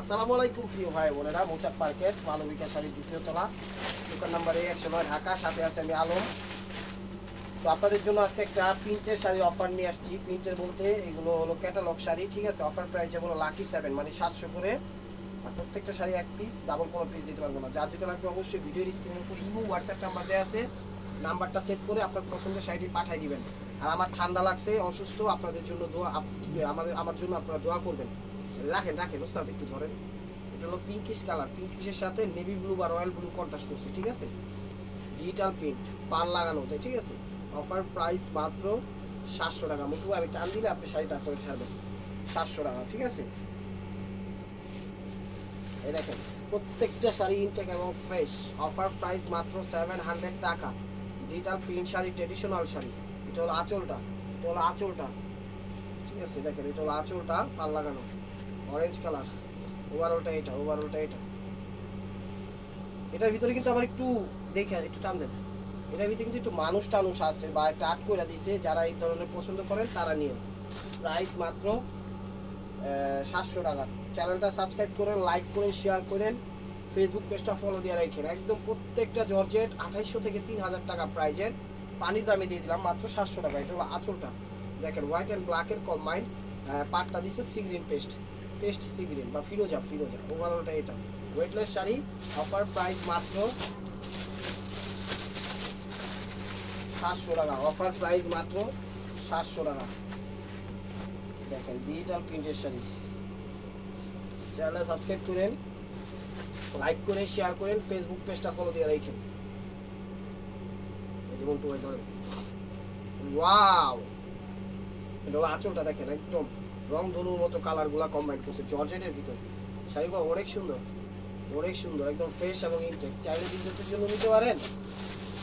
আসসালামু আলাইকুম, প্রিয় ভাই বোনেরা। মৌচাক মার্কেট মানবিকা শাড়ির দ্বিতীয় তলা। দোকান নাম্বার একশো নয়, ঢাকা। সাথে আছে আমি আলম। তো আপনাদের জন্য আজকে একটা প্রিন্টের শাড়ি অফার নিয়ে আসছি। প্রিন্টের বলতে এগুলো হলো ক্যাটালগ শাড়ি, ঠিক আছে? অফার প্রাইস হলো লাকি সেভেন মানে সাতশো করে। আর প্রত্যেকটা শাড়ি এক পিস ডাবল কোনো পিস দিতে পারব না। যার যেটা লাগবে অবশ্যই ভিডিওর স্ক্রিনের উপর ইমো হোয়াটসঅ্যাপ নাম্বার দেওয়া আছে। নাম্বারটা সেট করে আপনার পছন্দের শাড়িটি পাঠিয়ে দিবেন। আর আমার ঠান্ডা লাগছে, অসুস্থ, আপনাদের জন্য দোয়া আমাদের আমার জন্য আপনারা দোয়া করবেন। রাখেন রাখেন, ওস্তাদ, একটু ধরেন। এটা হলো পিঙ্কিশ কালার পিঙ্কিশের সাথে নেভি ব্লু বা রয়্যাল ব্লু কন্ট্রাস্ট করছে, ঠিক আছে? ডিজিটাল প্রিন্ট পার লাগানো তাই ঠিক আছে? অফার প্রাইস মাত্র সাতশো টাকা। মুটু আমি টান দিলে আপনি শাড়ি তারপরে ছাড়বেন সাতশো টাকা, ঠিক আছে? এই দেখেন, প্রত্যেকটা শাড়ি ইনটেক এবং ফ্রেশ অফার প্রাইস মাত্র সেভেন হান্ড্রেড টাকা। Digital print sari traditional sari. এটা হলো আঁচলটা, এটা হলো আঁচলটা। ঠিক আছে, দেখেন, এটা হলো আঁচলটা পাল লাগানো। অরেঞ্জ কালার ওভারঅলটা এটা ওভারঅলটা এটা। এটার ভিতরে কিন্তু আবার একটু দেখে, একটু টান দেন। এটার ভিতরে কিন্তু একটু মানুষ টানুষ আছে বা একটা আট করে দিছে, যারা এই ধরনের পছন্দ করেন, তারা নিয়ে প্রাইস মাত্র সাতশো টাকা। চ্যানেলটা সাবস্ক্রাইব করেন লাইক করেন শেয়ার করেন। ফেসবুক পেজটা ফলো দিয়ে রাখেন। একদম প্রত্যেকটা জর্জেট আঠাইশশো থেকে তিন হাজার টাকা প্রাইজের পানির দামে দিয়ে দিলাম মাত্র সাতশো টাকা। এটা হলো আঁচলটা। দেখেন হোয়াইট অ্যান্ড ব্ল্যাকের কম্বাইন্ড পাটটা দিচ্ছে সিগ্রিন পেস্ট পেস্ট সিগ্রিন বা ফিরোজা ফিরোজা ওভারঅলটা এটা। ওয়েটলেস শাড়ি অফার প্রাইস মাত্র সাতশো টাকা। অফার প্রাইস মাত্র সাতশো টাকা। দেখেন ডিজিটাল প্রিন্টের শাড়ি। চ্যানেল সাবস্ক্রাইব করেন লাইক করে শেয়ার করেন ফেসবুক পেজটা ফলো দিয়ে রাখেন। ওয়াও এটা দেখেন, একদম। রং ধনুর মতো কালারগুলা কম্বাইন করছে, জর্জেটের ভিতর। শাড়িগুলো অনেক সুন্দর। অনেক সুন্দর, একদম ফ্রেশ এবং ইনটেক চাইলে বিজনেসের জন্য নিতে পারেন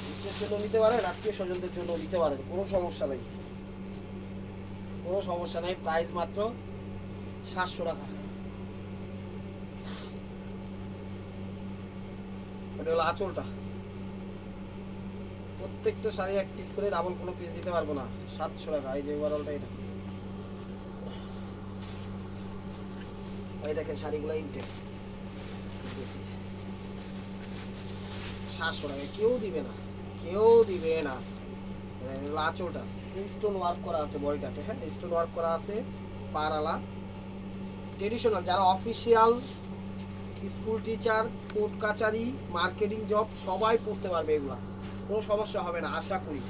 বিজনেসের জন্য নিতে পারেন, আত্মীয় স্বজনদের জন্য নিতে পারেন, কোনো সমস্যা নেই। কোনো সমস্যা নেই প্রাইস মাত্র সাতশো টাকা। এটা হলো আঁচলটা। প্রত্যেকটা শাড়ি এক পিস করে ডাবল কোনো পিস দিতে পারব না, সাতশো টাকা, এই যে ওভারঅলটা এটা। এই দেখেন শাড়িগুলো ইনটেক সাতশো টাকা, কেউ দিবে না, কেউ দিবে না। হলো স্টোন ওয়ার্ক করা আছে বডিটাতে হ্যাঁ? স্টোন ওয়ার্ক করা আছে পারালা ট্রেডিশনাল যারা অফিসিয়াল স্কুল টিচার কোর্ট কাচারি মার্কেটিং জব সবাই পড়তে পারবে এগুলা। কোনো সমস্যা হবে না, আশা করি।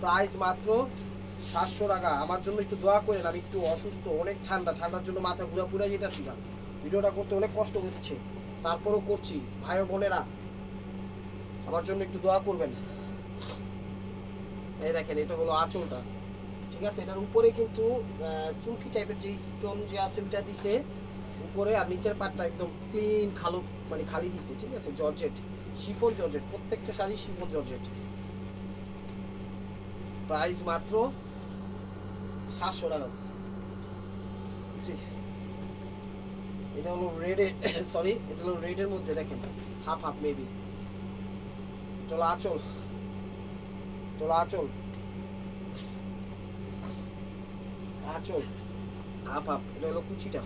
প্রাইস মাত্র সাতশো টাকা। আমার জন্য একটু দোয়া করেন, আমি একটু অসুস্থ, অনেক ঠান্ডা, ঠান্ডার জন্য মাথা ঘুরা পুরা যেতেছি না ভিডিওটা করতে অনেক কষ্ট হচ্ছে, তারপরও করছি। ভাই বোনেরা, আমার জন্য একটু দোয়া করবেন। এই দেখেন, এটা হলো আঁচলটা। ঠিক আছে, এটার উপরে কিন্তু চুমকি টাইপের যে স্টোন যে আছে, ওইটা দিছে। উপরে আর নিচের পাটটা একদম ক্লিন খালো মানে খালি দিছে, ঠিক আছে, জর্জেট। শিফন জর্জেট, প্রত্যেকটা শাড়ি শিফন জর্জেট। প্রাইস মাত্র সাতশো টাকা। এটা হলো রেডে সরি এটা হলো রেডের মধ্যে দেখেন হাফ হাফ মেবি হলো আঁচল। হলো আঁচল। আঁচল। হাফ হাফ এটা হলো কুচিটা।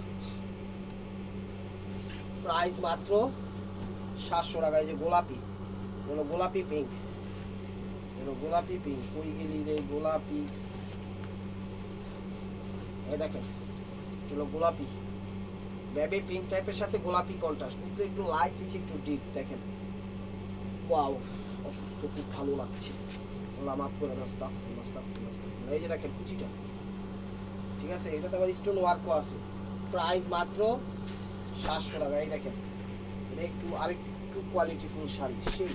প্রাইস মাত্র সাতশো টাকা, এই যে গোলাপি। হলো গোলাপি পিঙ্ক হলো গোলাপি পিঙ্ক কই গেলি রে গোলাপি? এই দেখেন হলো গোলাপি। বেবি পিঙ্ক টাইপের সাথে গোলাপি কন্ট্রাস্ট উপরে একটু লাইট নিচে একটু ডিপ দেখেন। ওয়াও অসুস্থ, খুব ভালো লাগছে। আল্লাহ মাফ করে নাস্তা নাস্তা নাস্তা এই যে দেখেন, কুচিটা। ঠিক আছে, এটাতে আবার স্টোন ওয়ার্কও আছে। প্রাইস মাত্র সাতশো টাকা। এই দেখেন, এটা একটু, আরেকটু কোয়ালিটি ফুল শাড়ি, সেই।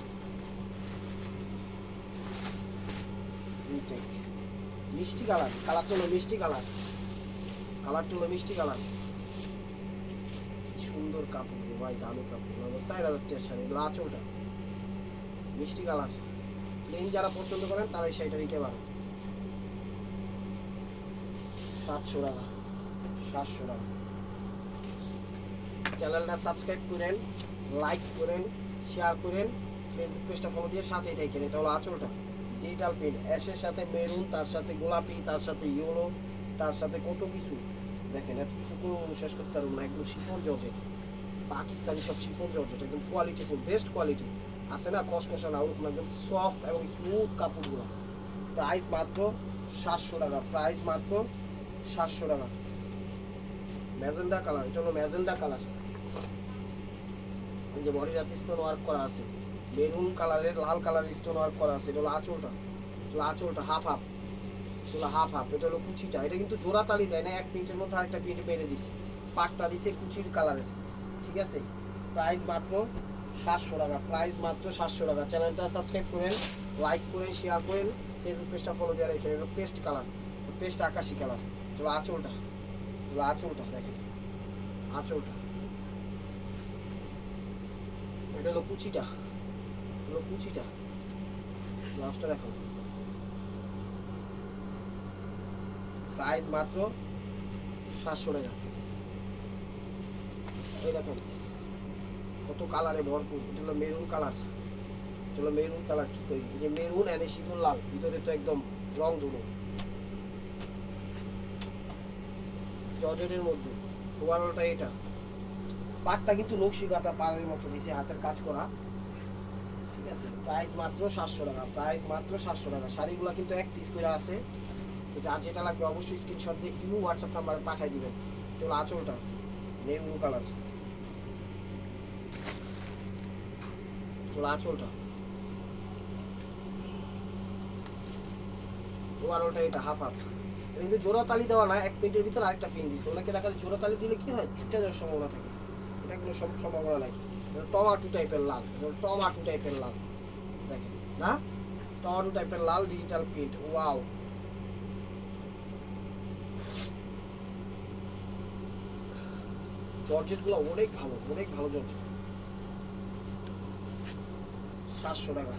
মিষ্টি কালার কালারটা হলো মিষ্টি কালার। কালারটা হলো মিষ্টি কালার সুন্দর কাপড় ভাই, দামি কাপড়। চার হাজার টাকার শাড়ি, এগুলো আঁচলটা। মিষ্টি কালার প্লেন যারা পছন্দ করেন, তারা এই শাড়িটা নিতে পারেন। সাতশো টাকা সাতশো টাকা। চ্যানেলটা সাবস্ক্রাইব করেন লাইক করেন শেয়ার করেন ফেসবুক পেজটা ফলো দিয়ে সাথেই থাকেন। এটা হলো আঁচলটা। ডিজিটাল প্রিন্ট অ্যাশের সাথে মেরুন তার সাথে গোলাপি, তার সাথে ইয়েলো তার সাথে কত কিছু? দেখেন, এত কিছু তো শেষ করতে পারব না। একদম শিফন জর্জেট। পাকিস্তানি সব শিফন জর্জেট। একদম কোয়ালিটি ফুল বেস্ট কোয়ালিটি আছে না কসকসা না, ওরকম একদম সফট এবং স্মুথ কাপড়গুলো। প্রাইস মাত্র সাতশো টাকা। প্রাইস মাত্র সাতশো টাকা। ম্যাজেন্ডা কালার, এটা হলো ম্যাজেন্ডা কালার। এই যে বডি রাতে স্টোন ওয়ার্ক করা আছে। মেরুন কালারের, লাল কালারের স্টোন ওয়ার্ক করা আছে। এটা হলো আঁচলটা। এটা আঁচলটা হাফ হাফ এটা হাফ হাফ, এটা হলো কুচিটা। এটা কিন্তু জোড়া তালি দেয় না, এক প্রিন্টের মধ্যে আরেকটা প্রিন্ট বেড়ে দিছে। পাটটা দিছে কুচির কালারের ঠিক আছে? প্রাইস মাত্র সাতশো টাকা প্রাইস মাত্র সাতশো টাকা। চ্যানেলটা সাবস্ক্রাইব করেন লাইক করেন শেয়ার করেন। ফেসবুক পেজটা ফলো দিয়ে রেখে এটা পেস্ট কালার পেস্ট আকাশি কালার এটা আঁচলটা আঁচলটা, দেখেন। আঁচলটা। এটা হলো কুচিটা হলো কুচিটা। ব্লাউজটা দেখো প্রাইস মাত্র সাতশো টাকা। দেখেন, কত কালারে ভরপুর। এটা হলো মেরুন কালার এটা হলো মেরুন কালার কি করি? যে মেরুন লাল, ভিতরে তো একদম রং ধুলো মধ্যে, ওভারঅলটা এটা। পাটটা কিন্তু নকশি কাটা পাড়ের মতো দিছে, হাতের কাজ করা। ঠিক আছে প্রাইস মাত্র সাতশো টাকা প্রাইস মাত্র সাতশো টাকা। শাড়িগুলো কিন্তু এক পিস করে আছে। যার যেটা লাগবে অবশ্যই স্ক্রিনশট দিয়ে ইমু হোয়াটসঅ্যাপ নাম্বারে পাঠিয়ে দিবেন। হলো আঁচলটা। মেরুন কালার হলো আঁচলটা। ওভারঅলটা এটা হাফ হাফ কিন্তু জোড়া তালি দেওয়া না, এক মিনিটের ভিতর আরেকটা পিন দিচ্ছে ওনাকে দেখা যায় জোড়া তালি দিলে কি হয়, ছুটে যাওয়ার সম্ভাবনা থাকে। এটা কোনো সম- সম্ভাবনা নাই। টমাটো টাইপের লাল। টমাটো টাইপের লাল। দেখেন। না? টমাটো টাইপের লাল ডিজিটাল প্রিন্ট ওয়াও জর্জেটগুলো অনেক ভালো অনেক ভালো জর্জেট। সাতশো টাকা।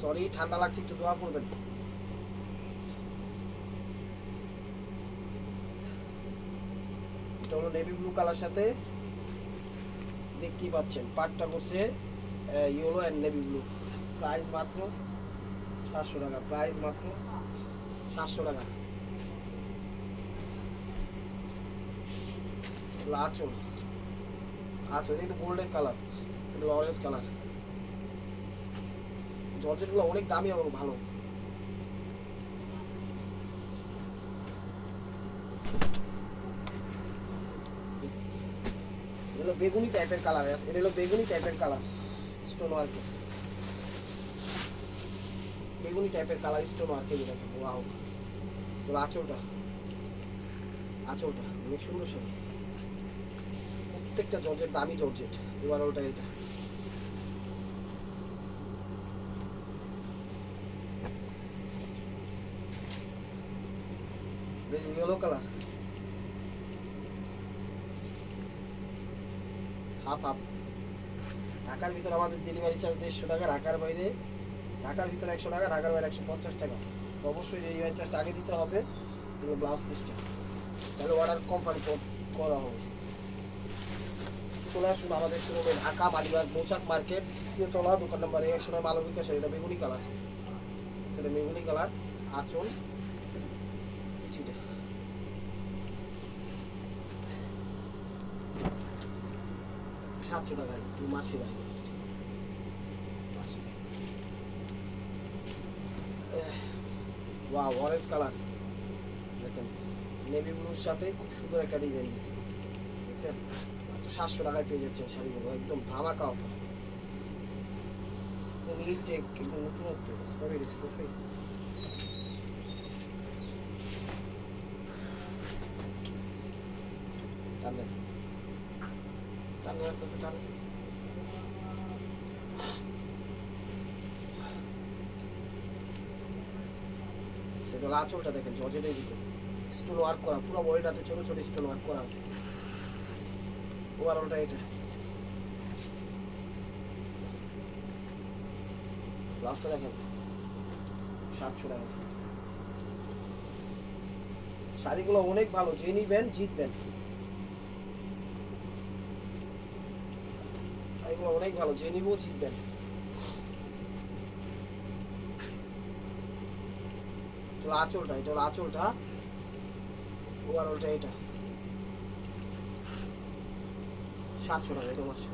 সরি ঠান্ডা লাগছে, একটু দোয়া করবেন। এটা হলো নেভি ব্লু কালার সাথে। দেখতেই পাচ্ছেন, পাটটা করছে yellow and navy blue price মাত্র সাতশো টাকা, প্রাইস মাত্র সাতশো টাকা। এগুলো আঁচল আঁচল, এটা গোল্ডেন কালার, এটা অরেঞ্জ কালার। জর্জেটগুলো অনেক দামি এবং ভালো। এটা হলো বেগুনি টাইপের কালার, এটা হলো বেগুনি টাইপের কালার স্টোন ওয়ার্কে বেগুনি টাইপের কালার স্টোন ওয়ার্কে দেখেন ওয়াও তো আঁচলটা আঁচলটা, অনেক সুন্দর শাড়ি প্রত্যেকটা জর্জেট দামি জর্জেট, এবার ওটা এটা। ইয়েলো কালার হাফ হাফ ঢাকার ভিতর আমাদের ডেলিভারি চার্জ দেড়শো টাকা ঢাকার বাইরে ঢাকার ভিতরে একশো টাকা, ঢাকার বাইরে একশো পঞ্চাশ টাকা। তো অবশ্যই ডেলিভারি চার্জটা আগে দিতে হবে এগুলো ব্লাউজ পিসটা তাহলে অর্ডার কনফার্ম করা হবে। চলে আসুন আমাদের শোরুমে ঢাকা মালিবাগ মৌচাক মার্কেট তৃতীয়তলা দোকান নম্বর একশো নয় মালবিকা সেটা বেগুনি কালার সেটা বেগুনি কালার আচল সাতশো টাকায়, দু মাসি ভাই ওয়াও অরেঞ্জ কালার দেখেন নেভি ব্লুর সাথে খুব সুন্দর একটা ডিজাইন দিচ্ছে দেখছেন সাতশো টাকায় পেয়ে যাচ্ছেন শাড়িগুলো। একদম ধামাকা অফার টেক একদম নতুনত্ব সবই দিচ্ছে অবশ্যই টানবেন টানবেন আস্তে আস্তে টানবেন সেটা হলো আঁচলটা দেখেন, জর্জেটের দিকে স্টোন ওয়ার্ক করা, পুরো বডিটাতে ছোট ছোট স্টোন ওয়ার্ক করা আছে। ওভারঅলটা এটা। ব্লাউজটা দেখেন। সাতশো টাকা। শাড়িগুলো অনেক ভালো, যে নিবেন, জিতবেন। শাড়িগুলো অনেক ভালো, যে নিবো, জিতবেন। হলো আঁচলটা, এটা হলো আঁচলটা। ওভারঅলটা এটা। সাতশো টাকা এটা মাসে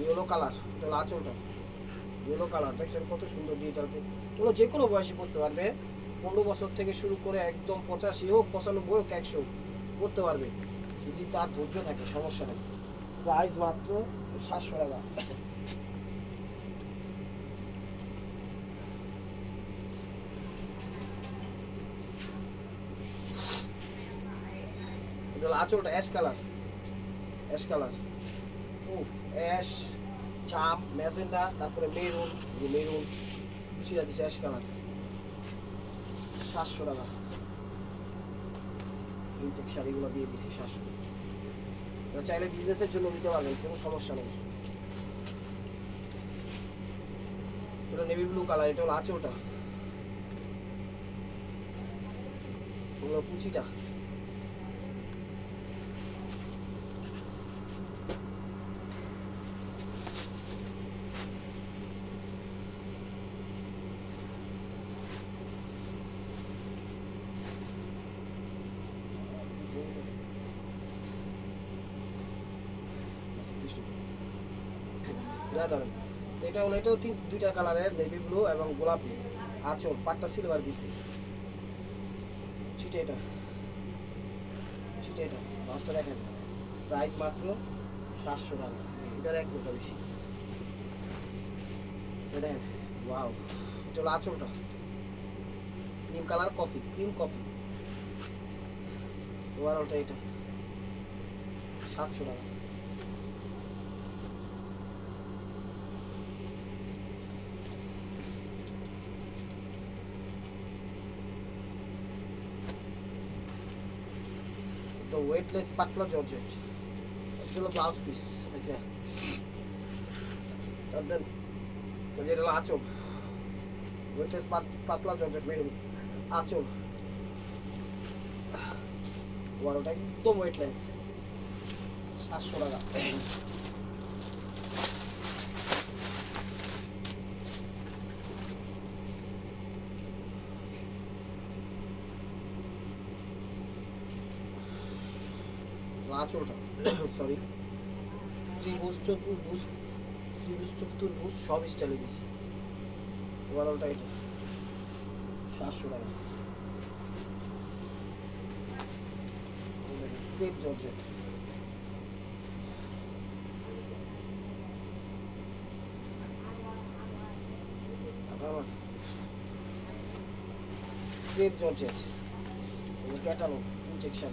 ইয়েলো কালার এটা হলো আঁচলটা। ইয়েলো কালার দেখছেন কত সুন্দর ডিজিটাল প্রিন্ট এগুলো যে কোনো বয়সে পড়তে পারবে। পনেরো বছর থেকে শুরু করে একদম পঁচাশি হোক, পঁচানব্বই হোক, একশো করতে পারবে। যদি তার ধৈর্য থাকে, সমস্যা নেই। প্রাইস মাত্র সাতশো টাকা। আঁচলটা অ্যাশ কালার অ্যাশ কালার উফ অ্যাশ জাম ম্যাজেন্ডা তারপরে মেরুন মেরুন সেটা দিচ্ছে অ্যাশ কালার সাতশো টাকা। ইনটেক শাড়িগুলো দিয়ে দিচ্ছি সাতশো। এবার চাইলে বিজনেসের জন্য নিতে পারবেন, কোনো সমস্যা নেই। এটা নেভি ব্লু কালার এটা হলো আঁচলটা। ওগুলো কুচিটা। এটা তো এটা হলো, এটাও তিন দুইটা কালারের নেভি ব্লু এবং গোলাপি আঁচল, পাটটা সিলভার দিছি। ছিটে এটা। ছিটে এটা। দশটা দেখেন। প্রাইস মাত্র সাতশো টাকা। এটার এক মোটা বেশি। দেখেন ওয়াও এটা হলো আঁচলটা। Cream colour coffee cream coffee ওভারঅলটা এটা। সাতশো টাকা। The weightless, পাতলা জর্জেট। এটা হলো ব্লাউজ পিস এটা তাদের যেটা হলো আঁচল। ওয়েটলেস পাতলা জর্জেট মেরুন আঁচল। ওয়ারোটা একদম ওয়েটলেস সাতশো টাকা। আঁচলটা সরি ত্রিভুজ চতুর্ভুজ ত্রিভুজ চতুর্ভুজ সব স্টাইলে দিছি ওভারঅলটা এটা। সাতশো টাকা। Crepe georgette crepe georgette catalogue injection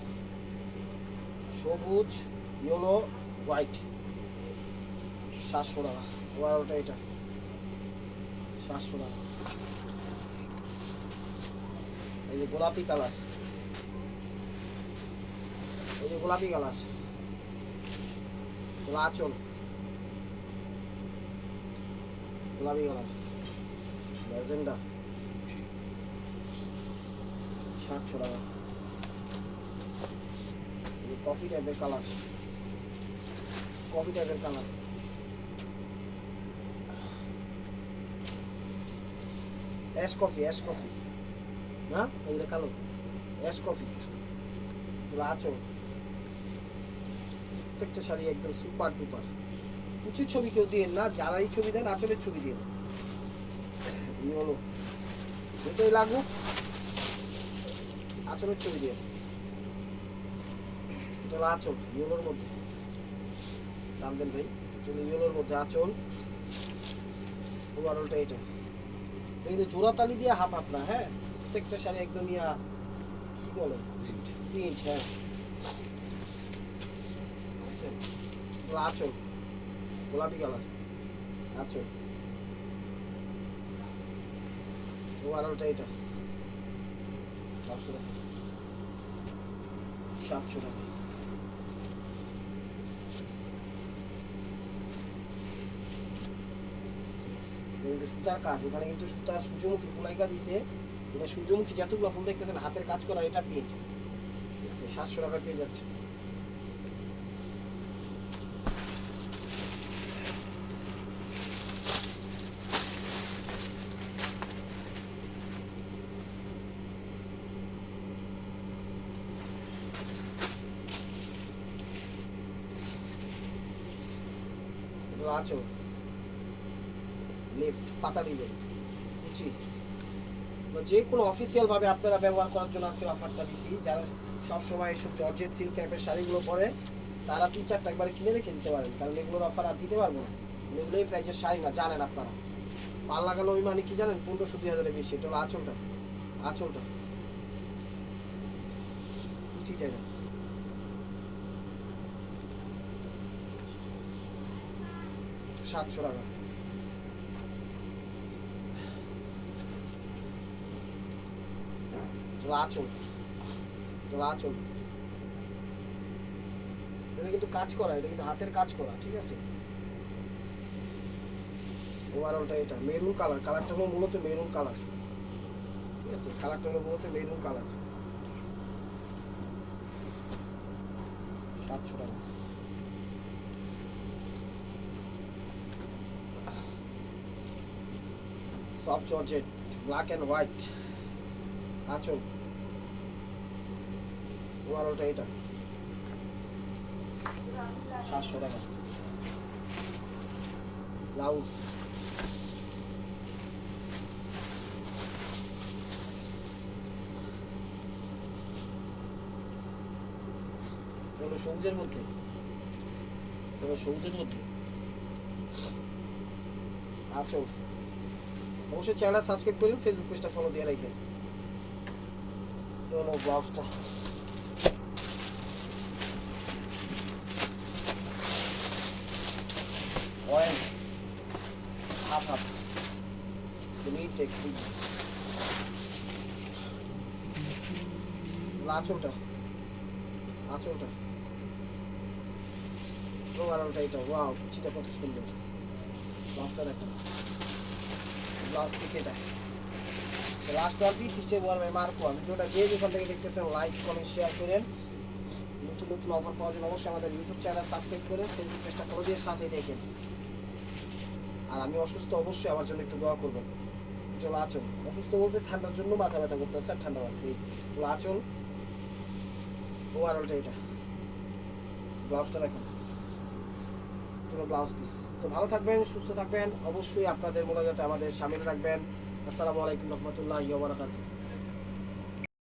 সবুজ ইয়েলো হোয়াইট সাতশো টাকা। ওভারঅলটা এটা। সাতশো টাকা। এই যে গোলাপি কালার। এই যে গোলাপি কালার। আঁচল গোলাপি কালার। ম্যাজেন্ডা সাতশো টাকা। কফি টাইপের কালার কফি টাইপের colour ash coffee ash coffee না এইটা কালো। অ্যাশ কফি এগুলো আচল। প্রত্যেকটা শাড়ি একদম সুপার ডুপার উচিত ছবি কেউ দিয়ে না, যারাই ছবি দেন, আচলের ছবি দিয়ে। এই হলো। যেটাই লাগুক। আচলের ছবি দিয়ে। এটা হলো আচল ইয়েলোর মধ্যে। টানবেন ভাই এটা ইয়েলোর মধ্যে আচল। ওভারঅলটা এটা। কিন্তু জোড়া তালি দিয়ে হাফ হাফ না হ্যাঁ? প্রত্যেকটা শাড়ি একদম ইয়া কি বলে? প্রিন্ট হ্যাঁ। আঁচল গোলাপি কালার আঁচল। ওভারঅলটা এটা। সাতশো টাকা। সাতশো টাকা। কিন্তু সুতার কাজ এখানে কিন্তু সুতার সূর্যমুখী ফুলাইকা দিছে। এটা সূর্যমুখী যতগুলো ফুল দেখতেছেন, হাতের কাজ করা এটা প্রিন্ট ঠিক আছে, সাতশো টাকা পেয়ে যাচ্ছে। লিফট পাতা দিবে। বুঝছি? তো যে কোনো অফিসিয়াল ভাবে আপনারা ব্যবহার করার জন্য আজকে অফারটা দিচ্ছি। যারা সবসময় এসব জর্জেট সিল্ক টাইপের শাড়িগুলো পরে, তারা তিন চারটা একবারে কিনে রেখে দিতে পারেন। কারণ এগুলোর অফার আর দিতে পারব না। এগুলো এই প্রাইজের শাড়ি না, জানেন আপনারা। পাল লাগালো ওই মানে কি জানেন? পনেরোশো দুই হাজারের বেশি। এটা হলো আঁচলটা। আঁচলটা। সাতশো টাকা। আঁচল আঁচল এটা কিন্তু কাজ করা, এটা কিন্তু হাতের কাজ করা, ঠিক আছে? ওভারঅলটা এটা মেরুন কালার কালারটা হলো মূলত মেরুন কালার ঠিক আছে? কালারটা হলো মূলত মেরুন কালার সাতশো টাকা। Soft georgette black and white আঁচল। ওভারঅলটা এটা। সাতশো টাকা। ব্লাউজ। হলো সবুজের মধ্যে। হলো সবুজের মধ্যে। আচল অবশ্যই চ্যানেল সাবস্ক্রাইব করুন ফেসবুক পেজটা ফলো দিয়ে রাখবেন। ব্লাউজটা। এটা ওয়াও সুন্দর পিস এটা লাস্ট আমি থেকে শেয়ার করেন নতুন নতুন অফার জন্য অবশ্যই আমাদের ইউটিউব চ্যানেল সাবস্ক্রাইব করে ফেসবুক পেজটা ফলো দিয়ে সাথে দেখেন আর আমি অসুস্থ, অবশ্যই আমার জন্য একটু দোয়া করবেন। চলো আচল। অসুস্থ বলতে ঠান্ডার জন্য মাথা ব্যথা করতে আর ঠান্ডা লাগছে। চলো আচল। ওভারঅলটা এটা। ব্লাউজটা দেখেন পুরো ব্লাউজ পিস তো ভালো থাকবেন, সুস্থ থাকবেন। অবশ্যই আপনাদের মোনাজাতে আমাদের সামিল রাখবেন। আসসালামু আলাইকুম রহমতুল্লাহ বারাকাতুহ।